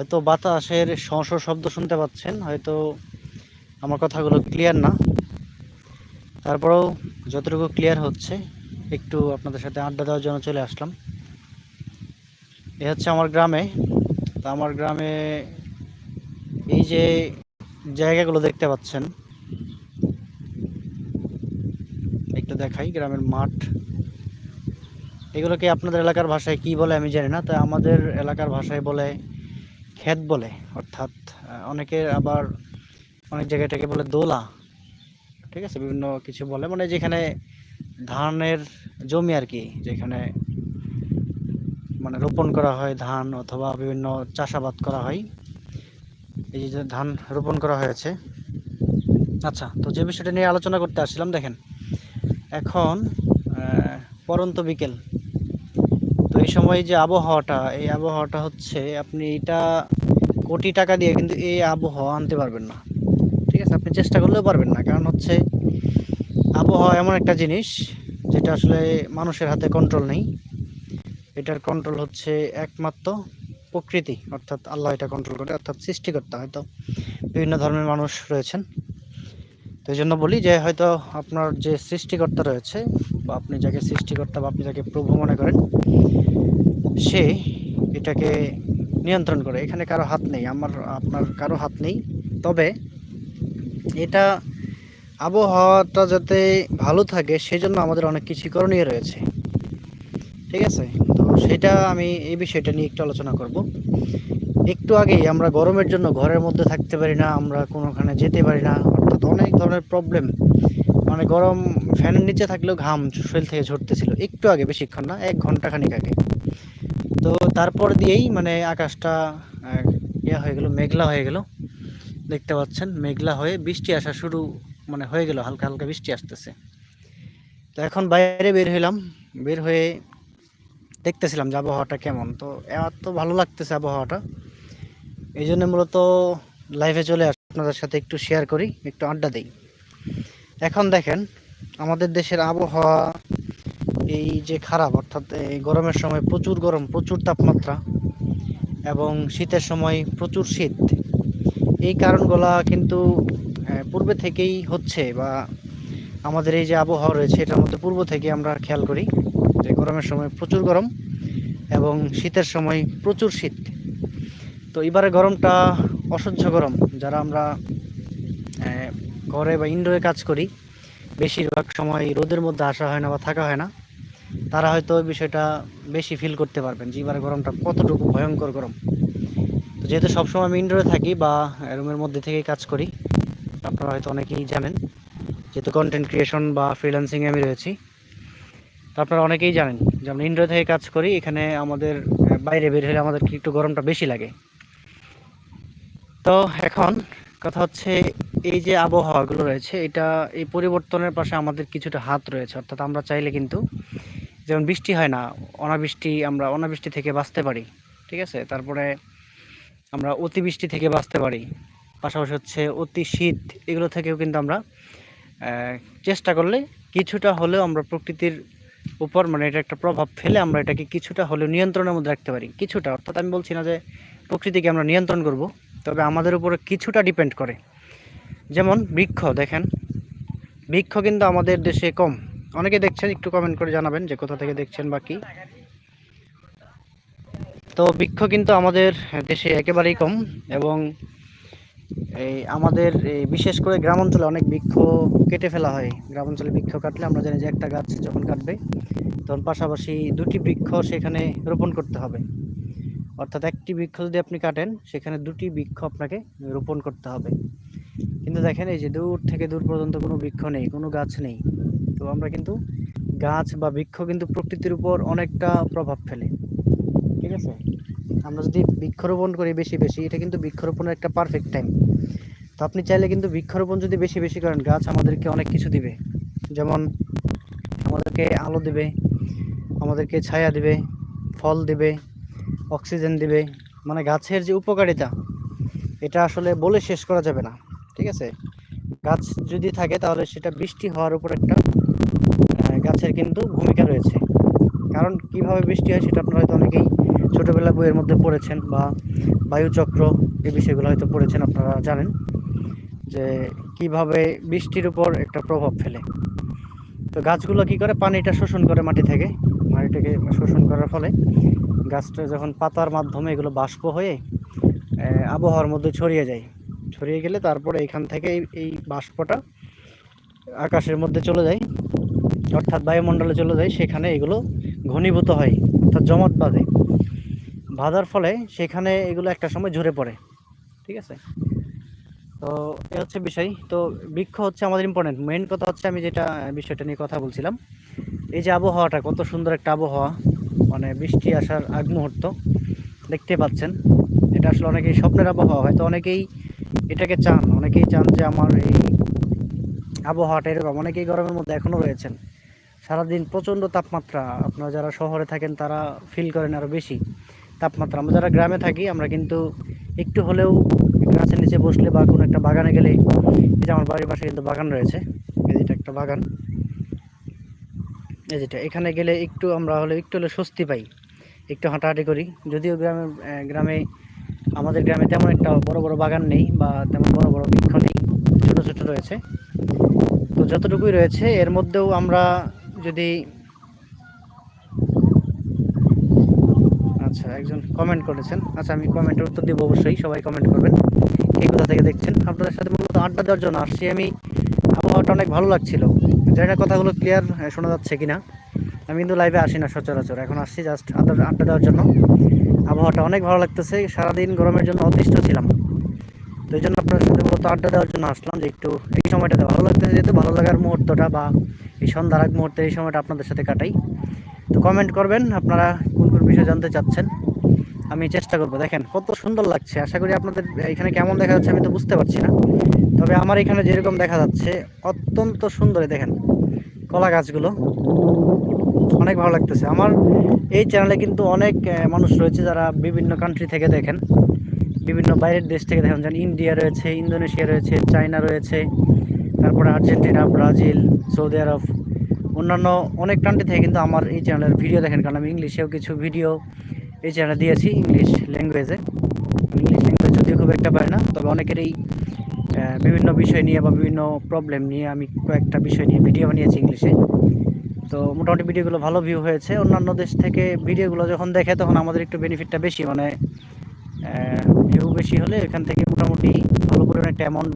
হয়তো বাতাসের শঁ শঁ শব্দ শুনতে পাচ্ছেন, হয়তো আমার কথাগুলো ক্লিয়ার না। তারপরেও যতটুকু ক্লিয়ার হচ্ছে, একটু আপনাদের সাথে আড্ডা দেওয়ার জন্য চলে আসলাম। এ হচ্ছে আমার গ্রামে। তো আমার গ্রামে এই যে জায়গাগুলো দেখতে পাচ্ছেন, একটু দেখাই গ্রামের মাঠ। এগুলোকে আপনাদের এলাকার ভাষায় কি বলে আমি জানি না, তো আমাদের এলাকার ভাষায় বলে ক্ষেত বলে, অর্থাৎ অনেকের আবার অনেক জায়গাটাকে বলে দোলা। ঠিক আছে? বিভিন্ন কিছু বলে। মানে যেখানে ধানের জমি আর কি, যেখানে মানে রোপণ করা হয় ধান অথবা বিভিন্ন চাষাবাদ করা হয়, এই যে ধান রোপণ করা হয়েছে। আচ্ছা তো যে বিষয়টা নিয়ে আলোচনা করতে আসছিলাম, দেখেন, এখন পরন্ত বিকেল। এই সময় যে আবহাওয়াটা, এই আবহাওয়াটা হচ্ছে আপনি এটা কোটি টাকা দিয়ে কিন্তু এই আবহাওয়া আনতে পারবেন না। ঠিক আছে? আপনি চেষ্টা করলেও পারবেন না। কারণ হচ্ছে আবহাওয়া এমন একটা জিনিস যেটা আসলে মানুষের হাতে কন্ট্রোল নেই। এটার কন্ট্রোল হচ্ছে একমাত্র প্রকৃতি, অর্থাৎ আল্লাহ এটা কন্ট্রোল করে, অর্থাৎ সৃষ্টিকর্তা। হয়তো বিভিন্ন ধর্মের মানুষ রয়েছেন। তো এই জন্য বলি যে হয়তো আপনার যে সৃষ্টিকর্তা রয়েছে বা আপনি যাকে সৃষ্টিকর্তা বা আপনি যাকে প্রভু মনে করেন, সে এটাকে নিয়ন্ত্রণ করে। এখানে কারও হাত নেই, আমার, আপনার কারও হাত নেই। তবে এটা আবহাওয়াটা যাতে ভালো থাকে, সেজন্য আমাদের অনেক কিছু করণীয় রয়েছে। ঠিক আছে? তো সেটা আমি এই বিষয়টা নিয়ে একটু আলোচনা করব। একটু আগেই আমরা গরমের জন্য ঘরের মধ্যে থাকতে পারি না, আমরা কোনোখানে যেতে পারি না, অর্থাৎ অনেক ধরনের প্রবলেম মানে গরম ফ্যানের নিচে থাকলেও ঘাম শরীর থেকে ঝরতেছিল। একটু আগে, বেশিক্ষণ না, এক ঘণ্টা খানিক আগে। তো তারপর দিয়েই মানে আকাশটা ইয়ে হয়ে গেল, মেঘলা হয়ে গেল। দেখতে পাচ্ছেন, মেঘলা হয়ে বৃষ্টি আসা শুরু মানে হয়ে গেল, হালকা হালকা বৃষ্টি আসতেছে। তো এখন বাইরে বের হইলাম, বের হয়ে দেখতেছিলাম যে আবহাওয়াটা কেমন। তো এত ভালো লাগতেছে আবহাওয়াটা। এই জন্য মূলত লাইভে চলে আস। আপনাদের সাথে একটু শেয়ার করি, একটু আড্ডা দিই। এখন দেখেন আমাদের দেশের আবহাওয়া এই যে খারাপ, অর্থাৎ এই গরমের সময় প্রচুর গরম, প্রচুর তাপমাত্রা এবং শীতের সময় প্রচুর শীত। এই কারণগুলা কিন্তু পূর্বে থেকেই হচ্ছে বা আমাদের এই যে আবহাওয়া রয়েছে এটার মধ্যে পূর্ব থেকে আমরা খেয়াল করি যে গরমের সময় প্রচুর গরম এবং শীতের সময় প্রচুর শীত। তো এবারে গরমটা অসহ্য গরম, যারা আমরা ঘরে বা ইনডোরে কাজ করি বেশিরভাগ সময় রোদের মধ্যে আসা হয় না বা থাকা হয় না, তারা হয়তো বিষয়টা বেশি ফিল করতে পারবেন যে গরমটা কতটুকু ভয়ঙ্কর গরম? তো যেহেতু সবসময় আমি ইনডোরে থাকি বা রুমের মধ্যে থেকেই কাজ করি, আপনারা হয়তো অনেকেই জানেন, যেহেতু কন্টেন্ট ক্রিয়েশন বা ফ্রিল্যান্সিংয়ে আমি রয়েছি, তো আপনারা অনেকেই জানেন যে, আমরা ইনডোরে থেকে কাজ করি, এখানে আমাদের বাইরে বের হলে আমাদের একটু গরমটা বেশি লাগে। তো এখন কথা হচ্ছে এই যে আবহাওয়াগুলো রয়েছে, এটা এই পরিবর্তনের পাশে আমাদের কিছুটা হাত রয়েছে। অর্থাৎ আমরা চাইলে কিন্তু যেমন বৃষ্টি হয় না, অনাবৃষ্টি আমরা অনাবৃষ্টি থেকে বাঁচতে পারি, ঠিক আছে? তারপরে আমরা অতিবৃষ্টি থেকে বাঁচতে পারি। পাশাপাশি হচ্ছে অতি শীত, এগুলো থেকেও কিন্তু আমরা চেষ্টা করলে কিছুটা হলেও আমরা প্রকৃতির উপর মানে এটা একটা প্রভাব ফেলে আমরা এটাকে কিছুটা হলেও নিয়ন্ত্রণের মধ্যে রাখতে পারি। কিছুটা, অর্থাৎ আমি বলছি না যে প্রকৃতিকে আমরা নিয়ন্ত্রণ করব, তবে আমাদের উপরে কিছুটা ডিপেন্ড করে। যেমন বৃক্ষ, দেখেন। বৃক্ষ কিন্তু আমাদের দেশে কম। অনেকে দেখছেন, একটু কমেন্ট করে জানাবেন যে কোথা থেকে দেখছেন বা কি। তো বৃক্ষ কিন্তু আমাদের দেশে একেবারেই কম এবং এই আমাদের বিশেষ করে গ্রাম অঞ্চলে অনেক বৃক্ষ কেটে ফেলা হয়। গ্রাম অঞ্চলে বৃক্ষ কাটলে আমরা জানি যে একটা গাছ যখন কাটবে, তখন পাশাপাশি দুটি বৃক্ষ সেখানে রোপণ করতে হবে। অর্থাৎ একটি বৃক্ষ যদি আপনি কাটেন, সেখানে দুটি বৃক্ষ আপনাকে রোপণ করতে হবে। কিন্তু দেখেন এই যে দূর থেকে দূর পর্যন্ত কোনো বৃক্ষ নেই, কোনো গাছ নেই। তো আমরা কিন্তু গাছ বা বৃক্ষ কিন্তু প্রকৃতির উপর অনেকটা প্রভাব ফেলে। ঠিক আছে? আমরা যদি বৃক্ষরোপণ করি বেশি বেশি, এটা কিন্তু বৃক্ষরোপণের একটা পারফেক্ট টাইম তো আপনি চাইলে কিন্তু বৃক্ষরোপণ যদি বেশি বেশি করেন, গাছ আমাদেরকে অনেক কিছু দিবে। যেমন আমাদেরকে আলো দিবে, আমাদেরকে ছায়া দিবে, ফল দিবে, অক্সিজেন দিবে। মানে গাছের যে উপকারিতা, এটা আসলে বলে শেষ করা যাবে না। ঠিক আছে? গাছ যদি থাকে তাহলে সেটা বৃষ্টি হওয়ার উপর একটা গাছের কিন্তু ভূমিকা রয়েছে। কারণ কীভাবে বৃষ্টি হয় সেটা আপনারা হয়তো অনেকেই ছোটোবেলা বইয়ের মধ্যে পড়েছেন বা বায়ুচক্র এই বিষয়গুলো হয়তো পড়েছেন আপনারা জানেন, যে কীভাবে বৃষ্টির উপর একটা প্রভাব ফেলে। তো গাছগুলো কি করে? পানিটা শোষণ করে মাটি থেকে। মাটিটাকে শোষণ করার ফলে গাছটা যখন পাতার মাধ্যমে এগুলো বাষ্প হয়ে আবহাওয়ার মধ্যে ছড়িয়ে যায়। ছড়িয়ে গেলে তারপরে এখান থেকে এই- বাষ্পটা আকাশের মধ্যে চলে যায়। অর্থাৎ বায়ুমণ্ডলে চলে যায়। সেখানে এগুলো ঘনীভূত হয়, অর্থাৎ জমাট বাঁধে। বাঁধার ফলে সেখানে এগুলো একটা সময় ঝরে পড়ে, ঠিক আছে? তো এ হচ্ছে বিষয়। তো বৃক্ষ হচ্ছে আমাদের ইম্পর্টেন্ট মেইন কথা হচ্ছে আমি যেটা, বিষয়টা নিয়ে কথা বলছিলাম, এই যে আবহাওয়াটা, কত সুন্দর একটা আবহাওয়া। মানে বৃষ্টি আসার আগ মুহূর্ত, দেখতে পাচ্ছেন। এটা আসলে অনেকেই স্বপ্নের আবহাওয়া, হয়তো অনেকেই এটাকে চান, অনেকেই চান যে আমার এই আবহাওয়াটা এরকম, অনেকেই গরমের মধ্যে এখনও রয়েছেন। সারাদিন প্রচণ্ড তাপমাত্রা, আপনারা যারা শহরে থাকেন তারা ফিল করেন আরও বেশি তাপমাত্রা। আমরা যারা গ্রামে থাকি, আমরা কিন্তু একটু হলেও গাছের নিচে বসলে বা কোনো একটা বাগানে গেলে এই যে আমার বাড়ির পাশে কিন্তু বাগান রয়েছে, এই যেটা একটা বাগান। এই যেটা, এখানে গেলে একটু আমরা হলে একটু হলে স্বস্তি পাই, একটু হাঁটাহাঁটি করি। যদিও গ্রামে গ্রামে আমাদের গ্রামে তেমন একটা বড় বড় বাগান নেই বা তেমন বড় বড় বৃক্ষ নেই, ছোটো ছোটো রয়েছে। তো যতটুকুই রয়েছে, এর মধ্যেও আমরা যদি আচ্ছা একজন কমেন্ট করেছেন। আচ্ছা আমি কমেন্টের উত্তর দিব অবশ্যই, সবাই কমেন্ট করবেন। কে কোথা থেকে দেখছেন? আপনাদের সাথে মূলত আড্ডা দেওয়ার জন্য আসছি। আমি, আবহাওয়াটা অনেক ভালো লাগছিল। জানি না কথাগুলো ক্লিয়ার শোনা যাচ্ছে কিনা। আমি কিন্তু লাইভে আসি না সচরাচর। এখন আসছি জাস্ট আড্ডা আড্ডা দেওয়ার জন্য। আবহাওয়াটা অনেক ভালো লাগতেছে। সারাদিন গরমের জন্য অতিষ্ঠ ছিলাম। তো এই জন্য আপনার সাথে মূলত আড্ডা দেওয়ার জন্য আসলাম যে একটু এই সময়টাতে ভালো লাগতেছে যেহেতু, ভালো লাগার মুহূর্তটা বা এই সন্ধ্যার আগ মুহূর্তে এই সময়টা আপনাদের সাথে কাটাই। তো কমেন্ট করবেন, আপনারা কোন কোন বিষয় জানতে চাচ্ছেন, আমি চেষ্টা করব। দেখেন, কত সুন্দর লাগছে। আশা করি আপনাদের এখানে কেমন দেখা যাচ্ছে আমি তো বুঝতে পারছি না। তবে আমার এখানে যেরকম দেখা যাচ্ছে, অত্যন্ত সুন্দরই দেখেন কলা গাছগুলো। অনেক ভালো লাগতেছে। আমার এই চ্যানেলে কিন্তু অনেক মানুষ রয়েছে যারা বিভিন্ন কান্ট্রি থেকে দেখেন। বিভিন্ন বাইরের দেশ থেকে দেখেন। যেমন ইন্ডিয়া রয়েছে ইন্দোনেশিয়া রয়েছে চায়না রয়েছে, তারপরে আর্জেন্টিনা ব্রাজিল সৌদি আরব অন্যান্য অনেক কান্ট্রি থেকে কিন্তু আমার এই চ্যানেলের ভিডিও দেখেন। কারণ আমি ইংলিশেও কিছু ভিডিও এই চ্যানেলে দিয়েছি ইংলিশ ল্যাঙ্গুয়েজে ইংলিশ ল্যাঙ্গুয়েজ যদিও খুব একটা পারি না, তবে অনেকেরই বিভিন্ন বিষয় নিয়ে বা বিভিন্ন প্রবলেম নিয়ে আমি কয়েকটা বিষয় নিয়ে ভিডিও বানিয়েছি ইংলিশে তো মোটামুটি ভিডিওগুলো ভালো ভিউ হয়েছে। অন্যান্য দেশ থেকে ভিডিওগুলো যখন দেখে তখন আমাদের একটু বেনিফিটটা বেশি মানে ভিউ বেশি হলে এখান থেকে মোটামুটি ভালো পরিমাণে একটা অ্যামাউন্ট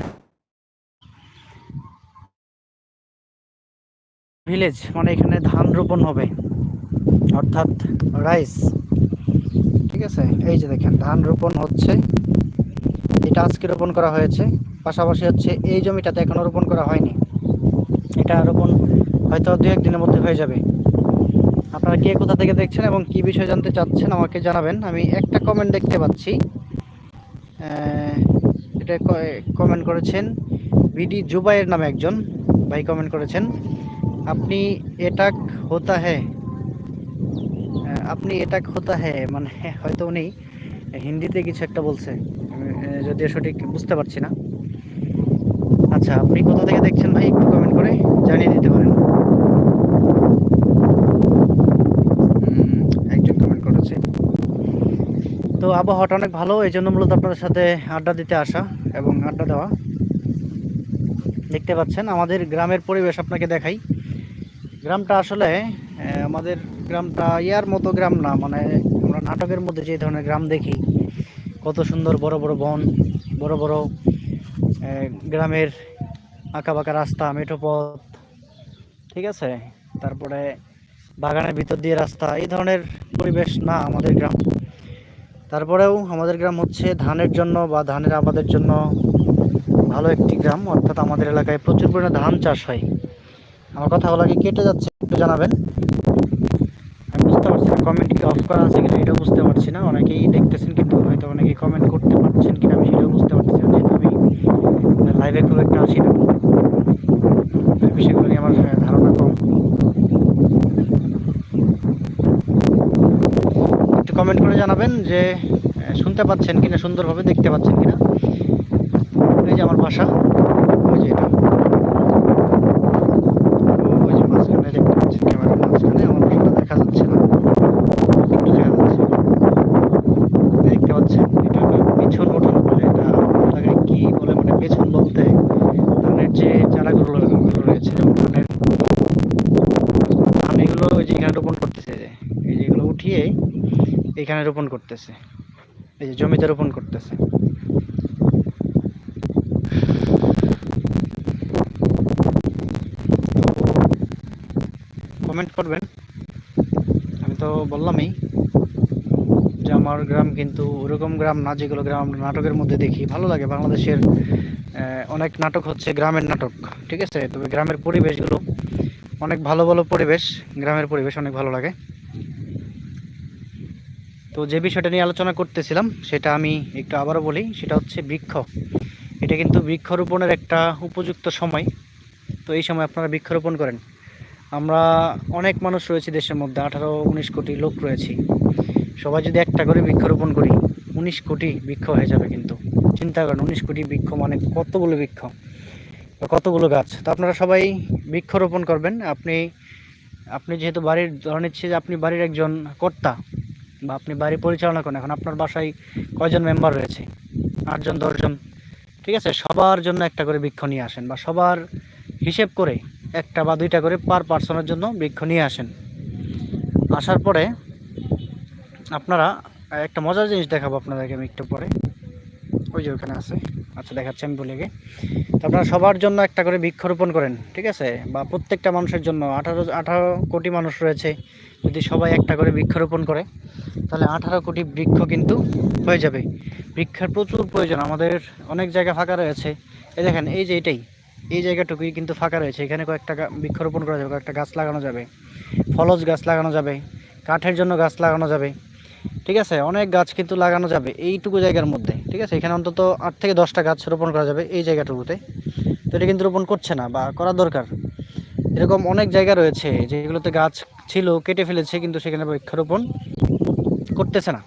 ভিলেজ মানে এখানে ধান রোপণ হবে। অর্থাৎ রাইস ঠিক আছে? এই যে দেখেন, ধান রোপণ হচ্ছে। এটা আজকে রোপণ করা হয়েছে। পাশাপাশি হচ্ছে এই জমিটাতে এখনও রোপণ করা হয়নি। এটা রোপণ হয়তো দু একদিনের মধ্যে হয়ে যাবে। আপনারা কে কোথা থেকে দেখছেন এবং কি বিষয় জানতে চাচ্ছেন আমাকে জানাবেন। আমি একটা কমেন্ট দেখতে পাচ্ছি। এটা কমেন্ট করেছেন বিডি জুবাইয়ের নামে একজন ভাই কমেন্ট করেছেন। আপনি এটাক হতা হ্যাঁ আপনি এটাক হতা হ্যাঁ মানে হয়তো উনি হিন্দিতে কিছু একটা বলছে। যদিও সঠিক বুঝতে পারছি না। আচ্ছা আপনি কোথা থেকে দেখছেন ভাই? একটু করে জানিয়ে দিতে পারেন। একজন কমেন্ট করেছে। তো আবহাওয়াটা অনেক ভালো এই জন্য মূলত আপনাদের সাথে আড্ডা দিতে আসা এবং আড্ডা দেওয়া। দেখতে পাচ্ছেন আমাদের গ্রামের পরিবেশ আপনাকে দেখাই। গ্রামটা আসলে আমাদের গ্রামটা ইয়ার মতো গ্রাম না মানে আমরা নাটকের মধ্যে যে ধরনের গ্রাম দেখি কত সুন্দর বড় বড় বন বড় বড় গ্রামের আঁকা বাঁকা রাস্তা, মেঠো পথ, ঠিক আছে? তারপরে বাগানের ভিতর দিয়ে রাস্তা, এই ধরনের পরিবেশ না আমাদের গ্রাম। তারপরেও আমাদের গ্রাম হচ্ছে ধানের জন্য বা ধানের আবাদের জন্য ভালো একটি গ্রাম। অর্থাৎ আমাদের এলাকায় প্রচুর পরিমাণে ধান চাষ হয়। আমার কথাগুলো কি কেটে যাচ্ছে, একটু জানাবেন। আমি বুঝতে পারছি না কমেন্ট কি অফ করা আছে কিনা এটাও বুঝতে পারছি না। অনেকেই দেখতেছেন কিন্তু হয়তো অনেকেই কমেন্ট করতে পারছেন কিনা, আমি সেটাও বুঝতে পারছি না যেহেতু আমি লাইভে খুব একটা আসি না। বিষয়গুলো নিয়ে আমার ধারণা কম। একটু কমেন্ট করে জানাবেন যে শুনতে পাচ্ছেন কিনা, সুন্দরভাবে দেখতে পাচ্ছেন কিনা। এই যে আমার ভাষা ওই যে এটা ওই যে মাঝখানে দেখতে পাচ্ছেন ক্যামেরার মাঝখানে আমার বাসাটা দেখা যাচ্ছে না একটু দেখা যাচ্ছে এখানে রোপণ করতেছে। এই যে জমিতে রোপণ করতেছে। কমেন্ট করবেন। আমি তো বললামই যে আমার গ্রাম কিন্তু ওরকম গ্রাম না, যেগুলো গ্রাম নাটকের মধ্যে দেখি। ভালো লাগে, বাংলাদেশের অনেক নাটক হচ্ছে গ্রামের নাটক, ঠিক আছে? তবে গ্রামের পরিবেশগুলো অনেক ভালো ভালো পরিবেশ, গ্রামের পরিবেশ অনেক ভালো লাগে। তো যে বিষয়টা নিয়ে আলোচনা করতেছিলাম, সেটা আমি একটু আবারও বলি, সেটা হচ্ছে বৃক্ষ। এটা কিন্তু বৃক্ষরোপণের একটা উপযুক্ত সময়। তো এই সময় আপনারা বৃক্ষরোপণ করেন। আমরা অনেক মানুষ রয়েছে দেশের মধ্যে, আঠারো, উনিশ কোটি লোক রয়েছি। সবাই যদি একটা করে বৃক্ষরোপণ করি, উনিশ কোটি বৃক্ষ হয়ে যাবে কিন্তু। চিন্তা করেন, উনিশ কোটি বৃক্ষ মানে কতগুলো বৃক্ষ কতগুলো গাছ? তো আপনারা সবাই বৃক্ষরোপণ করবেন। আপনি আপনি যেহেতু বাড়ির, ধরে নিচ্ছে যে আপনি বাড়ির একজন কর্তা বা আপনি বাড়ি পরিচালনা করেন, এখন আপনার বাসায় কয়জন মেম্বার রয়েছে? আটজন, দশজন? ঠিক আছে, সবার জন্য একটা করে বৃক্ষ নিয়ে আসেন বা সবার হিসেব করে একটা বা দুইটা করে পার পার্সনের জন্য বৃক্ষ নিয়ে আসেন। আসার পরে আপনারা একটা মজার জিনিস দেখাবো আপনাদেরকে আমি একটু পরে। ওই যে ওখানে আছে। আচ্ছা দেখাচ্ছি আমি বলে গিয়ে। তো আপনারা সবার জন্য একটা করে বৃক্ষরোপণ করেন, ঠিক আছে? বা প্রত্যেকটা মানুষের জন্য, আঠারো আঠারো কোটি মানুষ রয়েছে, যদি সবাই একটা করে বৃক্ষরোপণ করে, তাহলে আঠারো কোটি বৃক্ষ কিন্তু হয়ে যাবে। বৃক্ষের প্রচুর প্রয়োজন, আমাদের অনেক জায়গা ফাঁকা রয়েছে। এই দেখেন, এই যে এটাই, এই জায়গাটুকুই কিন্তু ফাঁকা রয়েছে। এখানে কয়েকটা গা- বৃক্ষরোপণ করা যাবে, কয়েকটা গাছ লাগানো যাবে, ফলজ গাছ লাগানো যাবে, কাঠের জন্য গাছ লাগানো যাবে। ঠিক আছে? অনেক গাছ কিন্তু লাগানো যাবে এইটুকু জায়গার মধ্যে, ঠিক আছে? এখানে অন্তত আট থেকে দশটা গাছ রোপণ করা যাবে এই জায়গাটুকুতে। তো এটা কিন্তু রোপণ করছে না বা করা দরকার। এরকম অনেক জায়গা রয়েছে যেগুলোতে গাছ ছিল, কেটে ফেলেছে, কিন্তু সেখানে বৃক্ষরোপণ করতেছে না।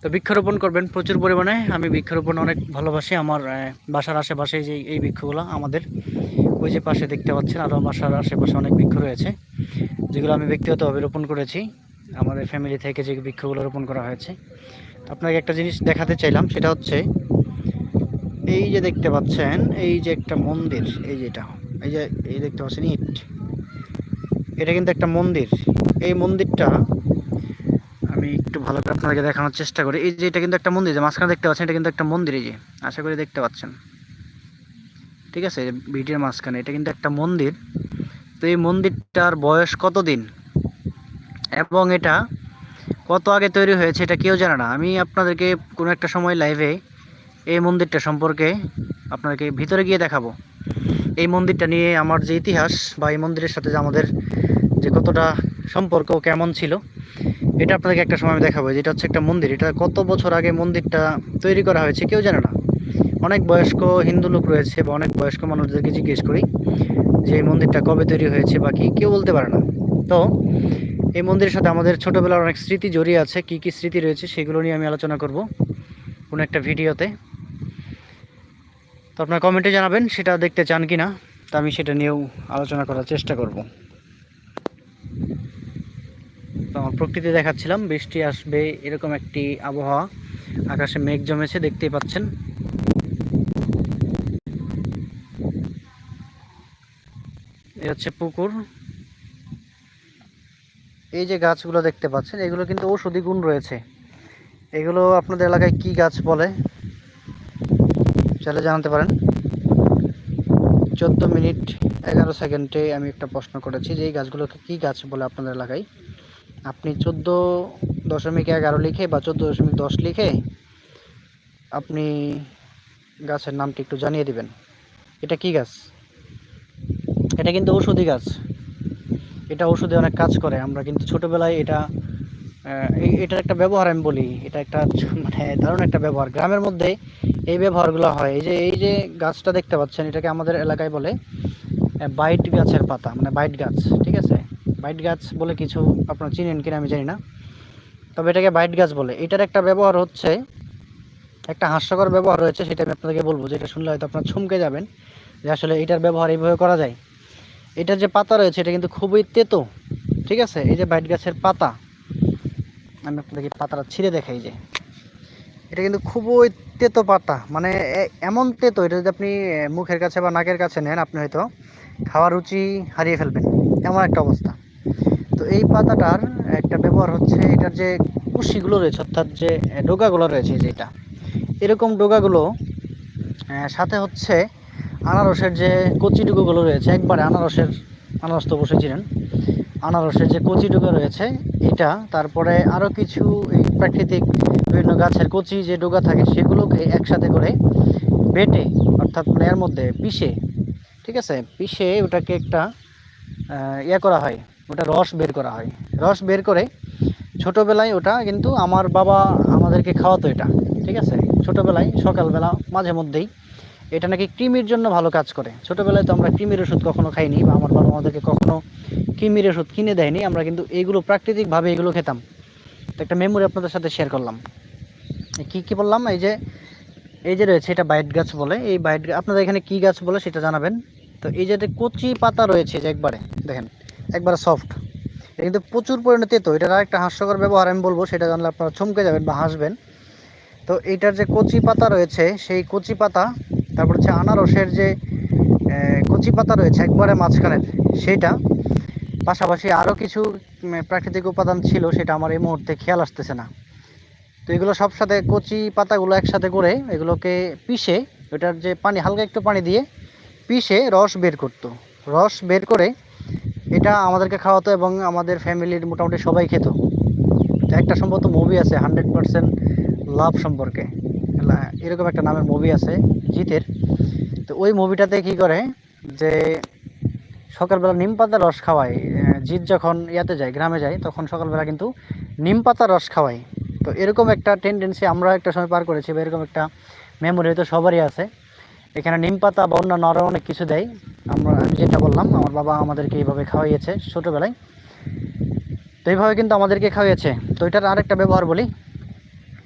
তো বৃক্ষরোপণ করবেন প্রচুর পরিমাণে। আমি বৃক্ষরোপণ অনেক ভালোবাসি। আমার বাসার আশেপাশে যে, এই বৃক্ষগুলো আমাদের, ওই যে পাশে দেখতে পাচ্ছেন আরও বাসার আশেপাশে অনেক বৃক্ষ রয়েছে, যেগুলো আমি ব্যক্তিগতভাবে রোপণ করেছি। আমাদের ফ্যামিলি থেকে যে বৃক্ষগুলো রোপণ করা হয়েছে। আপনাকে একটা জিনিস দেখাতে চাইলাম, সেটা হচ্ছে, এই যে দেখতে পাচ্ছেন, এই যে একটা মন্দির, এই যেটা এই যে, এই দেখতে পাচ্ছেন, ইট। এটা কিন্তু একটা মন্দির। এই মন্দিরটা আমি একটু ভালো করে আপনাদেরকে দেখানোর চেষ্টা করি। এই যে এটা কিন্তু একটা মন্দির, যে মাঝখানে দেখতে পাচ্ছেন, এটা কিন্তু একটা মন্দির, এই যে, আশা করি দেখতে পাচ্ছেন। ঠিক আছে ভিডিওর মাঝখানে, এটা কিন্তু একটা মন্দির। তো এই মন্দিরটার বয়স কত দিন এবং এটা কত আগে তৈরি হয়েছে এটা কেউ জানে না। আমি আপনাদেরকে কোনো একটা সময় লাইভে এই মন্দিরটা সম্পর্কে আপনাদেরকে ভিতরে গিয়ে দেখাবো। এই মন্দিরটা নিয়ে আমার যে ইতিহাস বা এই মন্দিরের সাথে যে আমাদের যে কতটা সম্পর্ক কেমন ছিল, এটা আপনাদেরকে একটা সময় আমি দেখাবো। যেটা হচ্ছে একটা মন্দির। এটা কত বছর আগে মন্দিরটা তৈরি করা হয়েছে কেউ জানে না। অনেক বয়স্ক হিন্দু লোক রয়েছে বা অনেক বয়স্ক মানুষদেরকে জিজ্ঞেস করি যে এই মন্দিরটা কবে তৈরি হয়েছে বা কি, কেউ বলতে পারে না। তো এই মন্দিরের সাথে আমাদের ছোটোবেলার অনেক স্মৃতি জড়িয়ে আছে, কি কি স্মৃতি রয়েছে সেগুলো নিয়ে আমি আলোচনা করব কোনো একটা ভিডিওতে। তো আপনার কমেন্টে জানাবেন সেটা দেখতে চান কি না তো আমি সেটা নিয়েও আলোচনা করার চেষ্টা করব। তো আমার প্রকৃতি দেখাচ্ছিলাম, বৃষ্টি আসবে এরকম একটি আবহাওয়া, আকাশে মেঘ জমেছে, দেখতেই পাচ্ছেন। এ হচ্ছে পুকুর। এই যে গাছগুলো দেখতে পাচ্ছেন, এগুলো কিন্তু ঔষধি গুণ রয়েছে। এগুলো আপনাদের এলাকায় কি গাছ বলে? চাইলে জানাতে পারেন। চোদ্দ মিনিট এগারো সেকেন্ডে আমি একটা প্রশ্ন করেছি যে এই গাছগুলোকে কী গাছ বলে আপনাদের এলাকায়? আপনি চোদ্দ দশমিক এগারো লিখে বা চোদ্দ দশমিক দশ লিখে আপনি গাছের নামটি একটু জানিয়ে দিবেন। এটা কি গাছ? এটা কিন্তু ঔষধি গাছ। এটা ওষুধে অনেক কাজ করে। আমরা কিন্তু ছোটোবেলায় এটা এটার একটা ব্যবহার আমি বলি। এটা একটা মানে দারুণ একটা ব্যবহার। গ্রামের মধ্যে এই ব্যবহারগুলো হয়। এই যে এই যে গাছটা দেখতে পাচ্ছেন, এটাকে আমাদের এলাকায় বলে বাইট গাছের পাতা মানে বাইট গাছ, ঠিক আছে? বাইট গাছ বলে কিছু আপনারা চিনেন কিনা আমি জানি না। তবে এটাকে বাইট গাছ বলে। এটার একটা ব্যবহার হচ্ছে, একটা হাস্যকর ব্যবহার রয়েছে, সেটা আমি আপনাদেরকে বলব। যেটা শুনলে হয়তো আপনারা ছমকে যাবেন যে আসলে এটার ব্যবহার এইভাবে করা যায়। এটার যে পাতা রয়েছে, এটা কিন্তু খুবই তেতো, ঠিক আছে? এই যে বাইট গাছের পাতা, আমি আপনাদেরকে পাতাটা ছিঁড়ে দেখাই যে। এটা কিন্তু খুবই তেতো পাতা মানে এমন তেতো, এটা যদি আপনি মুখের কাছে বা নাকের কাছে নেন, আপনি হয়তো খাওয়ার রুচি হারিয়ে ফেলবেন, এমন একটা অবস্থা। তো এই পাতাটার একটা ব্যবহার হচ্ছে, এটার যে কুশিগুলো রয়েছে, অর্থাৎ যে ডোগাগুলো রয়েছে যেটা এরকম ডোগাগুলো সাথে হচ্ছে আনারসের যে কচি ডুগোগুলো রয়েছে, একবারে আনারসের আনারস তো চিনেন। আনারসের যে কচি ডোগা রয়েছে, এটা, তারপরে আরও কিছু এই প্রাকৃতিক বিভিন্ন গাছের কচি যে ডোগা থাকে, সেগুলোকে একসাথে করে বেটে, অর্থাৎ মানে এর মধ্যে পিষে, ঠিক আছে? পিষে ওটাকে একটা ইয়ে করা হয়, ওটা রস বের করা হয়। রস বের করে ছোটোবেলায় ওটা কিন্তু আমার বাবা আমাদেরকে খাওয়াতো এটা, ঠিক আছে? ছোটোবেলায়, সকালবেলা, মাঝে মধ্যেই এটা নাকি কৃমির জন্য ভালো কাজ করে। ছোটোবেলায় তো আমরা কৃমির ওষুধ কখনো খাইনি বা আমার বাবা আমাদেরকে কখনো কৃমির ওষুধ কিনে দেয়নি, আমরা কিন্তু এইগুলো প্রাকৃতিকভাবে এগুলো খেতাম। তো একটা মেমোরি আপনাদের সাথে শেয়ার করলাম। কি কি বললাম? এই যে এই যে রয়েছে এটা বাইট গাছ বলে। এই বাইট আপনাদের এখানে কি গাছ বলে সেটা জানাবেন। তো এই যে একটা কচি পাতা রয়েছে যে একবারে, দেখেন, একবারে সফট এটা কিন্তু প্রচুর পরিমাণে তেতো। এটার আরেকটা হাস্যকর ব্যবহার আমি বলব, সেটা জানলে আপনারা চমকে যাবেন বা হাসবেন। তো এইটার যে কচি পাতা রয়েছে, সেই কচি পাতা তারপর হচ্ছে আনারসের যে কচি পাতা রয়েছে, একবারে মাঝখানের সেটা পাশাপাশি আরও কিছু প্রাকৃতিক উপাদান ছিল, সেটা আমার এই মুহূর্তে খেয়াল আসতেছে না। তো এগুলো সব সাথে কচি পাতাগুলো একসাথে করে এগুলোকে পিষে, ওটার যে পানি, হালকা একটু পানি দিয়ে পিষে রস বের করতো। রস বের করে এটা আমাদেরকে খাওয়াতো এবং আমাদের ফ্যামিলির মোটামুটি সবাই খেত। একটা সম্ভবত মুভি আছে হান্ড্রেড পার্সেন্ট লাভ সম্পর্কে। এরকম একটা নামের মুভি আছে, জিতের। তো ওই মুভিটাতে কি করে যে সকালবেলা নিম পাতার রস খাওয়ায় জিৎ যখন ইয়াতে যায়, গ্রামে যায়, তখন সকালবেলা কিন্তু নিম পাতার রস খাওয়ায়। তো এরকম একটা টেন্ডেন্সি আমরা একটা সময় পার করেছি বা এরকম একটা মেমোরি হয়তো সবারই আছে। এখানে নিম পাতা বা অন্যান্য আরও অনেক কিছু দেয়। আমরা, আমি যেটা বললাম, আমার বাবা আমাদেরকে এইভাবে খাওয়াইয়েছে ছোটোবেলায়। তো এইভাবে কিন্তু আমাদেরকে খাওয়াইয়েছে। তো এটার আরেকটা ব্যবহার বলি।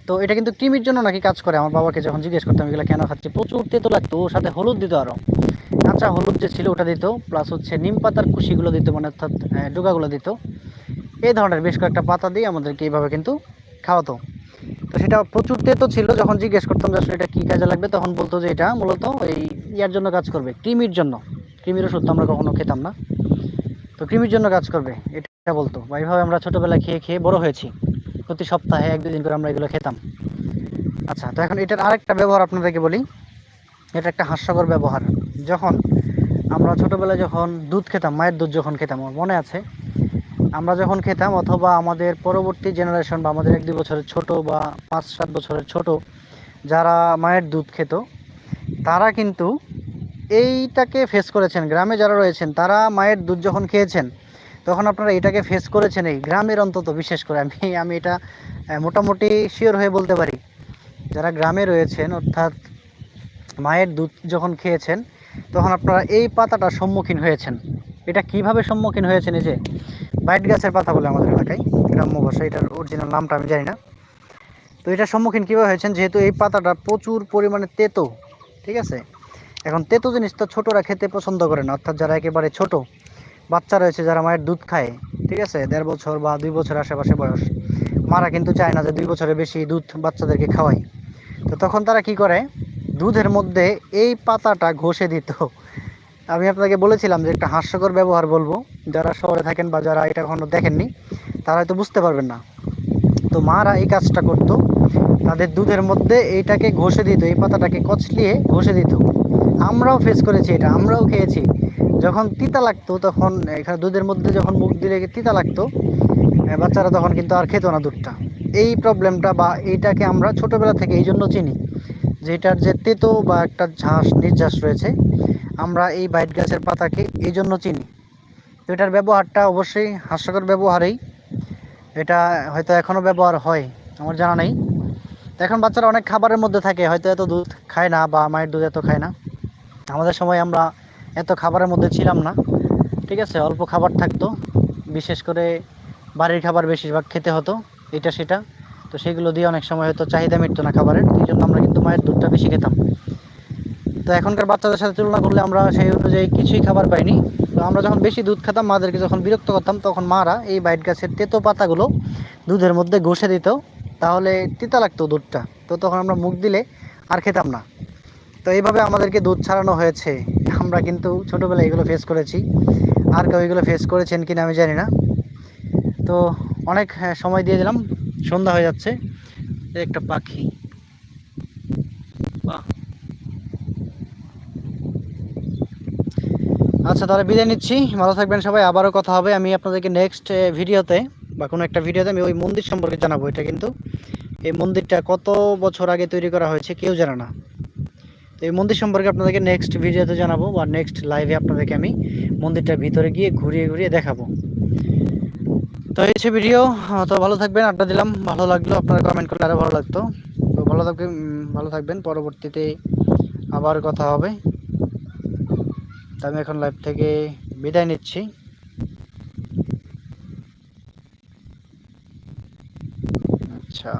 তো এটা কিন্তু কৃমির জন্য নাকি কাজ করে? আমার বাবাকে যখন জিজ্ঞেস করতাম, এগুলো কেন খাচ্ছি? প্রচুর তেতো লাগতো ওর সাথে হলুদ দিত আরও কাঁচা হলুদ যে ছিল, ওটা দিত প্লাস হচ্ছে নিম পাতার কুশিগুলো দিত মানে অর্থাৎ ডোকাগুলো দিত। এই ধরনের বেশ কয়েকটা পাতা দিয়ে আমাদেরকে এইভাবে কিন্তু খাওয়াতো। তো সেটা প্রচুর তেতো ছিল, যখন জিজ্ঞেস করতাম যে আসলে এটা কী কাজে লাগবে, তখন বলতো যে এটা মূলত এই ইয়ার জন্য কাজ করবে কৃমির জন্য। কৃমির ওষুধ আমরা কখনো খেতাম না। তো কৃমির জন্য কাজ করবে, এটা বলতো। বা এইভাবে আমরা ছোটোবেলায় খেয়ে খেয়ে বড় হয়েছি। প্রতি সপ্তাহে এক দুদিন করে আমরা এগুলো খেতাম। আচ্ছা তো এখন এটার আরেকটা ব্যবহার আপনাদেরকে বলি। এটা একটা হাস্যকর ব্যবহার। যখন আমরা ছোটোবেলায় যখন দুধ খেতাম, মায়ের দুধ যখন খেতাম, আমার মনে আছে, আমরা যখন খেতাম অথবা আমাদের পরবর্তী জেনারেশন বা আমাদের এক দুই বছরের ছোট বা পাঁচ সাত বছরের ছোট যারা মায়ের দুধ খেত, তারা কিন্তু এইটাকে ফেস করেছেন। গ্রামে যারা রয়েছেন, তারা মায়ের দুধ যখন খেয়েছেন তখন আপনারা এটাকে ফেস করেছেন এই গ্রামের অন্তত, বিশেষ করে আমি আমি এটা মোটামুটি শিওর হয়ে বলতে পারি। যারা গ্রামে রয়েছেন, অর্থাৎ মায়ের দুধ যখন খেয়েছেন, তখন আপনারা এই পাতাটার সম্মুখীন হয়েছেন। এটা কীভাবে সম্মুখীন হয়েছেন এই যে, বাইট গাছের পাতা বলে আমাদের এলাকায়, গ্রাম্য ভাষা এটার অরিজিনাল নামটা আমি জানি না। তো এটার সম্মুখীন কীভাবে হয়েছেন? যেহেতু এই পাতাটা প্রচুর পরিমাণে তেতো, ঠিক আছে? এখন তেতো জিনিস তো ছোটরা খেতে পছন্দ করে না, অর্থাৎ যারা একেবারে ছোট বাচ্চা রয়েছে যারা মায়ের দুধ খায়, ঠিক আছে? দেড় বছর বা দুই বছর আশেপাশে বয়স। মারা কিন্তু চায় না যে দুই বছরের বেশি দুধ বাচ্চাদেরকে খাওয়ায় তো তখন তারা কি করে? দুধের মধ্যে এই পাতাটা ঘষে দিত। আমি আপনাকে বলেছিলাম যে একটা হাস্যকর ব্যবহার বলব। যারা শহরে থাকেন বা যারা এটা কখনো দেখেননি, তারা হয়তো বুঝতে পারবেন না। তো মারা এই কাজটা করতো। তাদের দুধের মধ্যে এইটাকে ঘষে দিত, এই পাতাটাকে কচলিয়ে ঘষে দিত। আমরাও ফেস করেছি এটা, আমরাও খেয়েছি। যখন তিতা লাগতো, তখন এখানে দুধের মধ্যে যখন মুখ দিলে তিতা লাগতো বাচ্চারা তখন কিন্তু আর খেত না দুধটা। এই প্রবলেমটা বা এইটাকে আমরা ছোটোবেলা থেকে এই জন্য চিনি যে এটার যে তেতো বা একটা ঝাঁস নির্যাস রয়েছে, আমরা এই বাইট গাছের পাতাকে এই জন্য চিনি। তো এটার ব্যবহারটা অবশ্যই হাস্যকর ব্যবহারেই, এটা হয়তো এখনও ব্যবহার হয়, আমার জানা নেই। এখন বাচ্চারা অনেক খাবারের মধ্যে থাকে, হয়তো এত দুধ খায় না বা মায়ের দুধ এত খায় না। আমাদের সময় আমরা এত খাবারের মধ্যে ছিলাম না। ঠিক আছে, অল্প খাবার থাকতো। বিশেষ করে বাড়ির খাবার বেশিরভাগ খেতে হতো, এটা সেটা। তো সেগুলো দিয়ে অনেক সময় হয়তো চাহিদা মিটতো না খাবারের এই জন্য আমরা কিন্তু মায়ের দুধটা বেশি খেতাম। তো এখনকার বাচ্চাদের সাথে তুলনা করলে আমরা সেই অনুযায়ী কিছুই খাবার পাইনি। তো আমরা যখন বেশি দুধ খেতাম, মাদেরকে যখন বিরক্ত করতাম, তখন মারা এই বাইট গাছের তেতো পাতাগুলো দুধের মধ্যে ঘষে দিত। তাহলে তিতা লাগতো দুধটা। তো তখন আমরা মুখ দিলে আর খেতাম না। তো এইভাবে আমাদেরকে দুধ ছাড়ানো হয়েছে। আমরা কিন্তু ছোটোবেলায় এগুলো ফেস করেছি। আর কেউ এগুলো ফেস করেছেন কিনা আমি জানি না। তো অনেক হ্যাঁ, সময় দিয়ে দিলাম। সন্ধ্যা হয়ে যাচ্ছে। একটা পাখি। আচ্ছা তাহলে বিদায় নিচ্ছি। ভালো থাকবেন সবাই। আবারও কথা হবে। আমি আপনাদেরকে নেক্সট ভিডিওতে বা কোনো একটা ভিডিওতে আমি ওই মন্দির সম্পর্কে জানাব এটা কিন্তু। এই মন্দিরটা কত বছর আগে তৈরি করা হয়েছে কেউ জানে না। এই মন্দির সম্পর্কে আপনাদেরকে নেক্সট ভিডিওতে জানাব বা নেক্সট লাইভে আপনাদেরকে আমি মন্দিরটার ভিতরে গিয়ে ঘুরিয়ে ঘুরিয়ে দেখাবো। তো এই ভিডিও তো ভালো থাকবেন, আড্ডা দিলাম, ভালো লাগল, আপনারা কমেন্ট করলে আরও ভালো লাগতো। তো ভালো থাকবেন ভালো থাকবেন, পরবর্তীতে আবার কথা হবে। তো আমি এখন লাইভ থেকে বিদায় নিচ্ছি। আচ্ছা।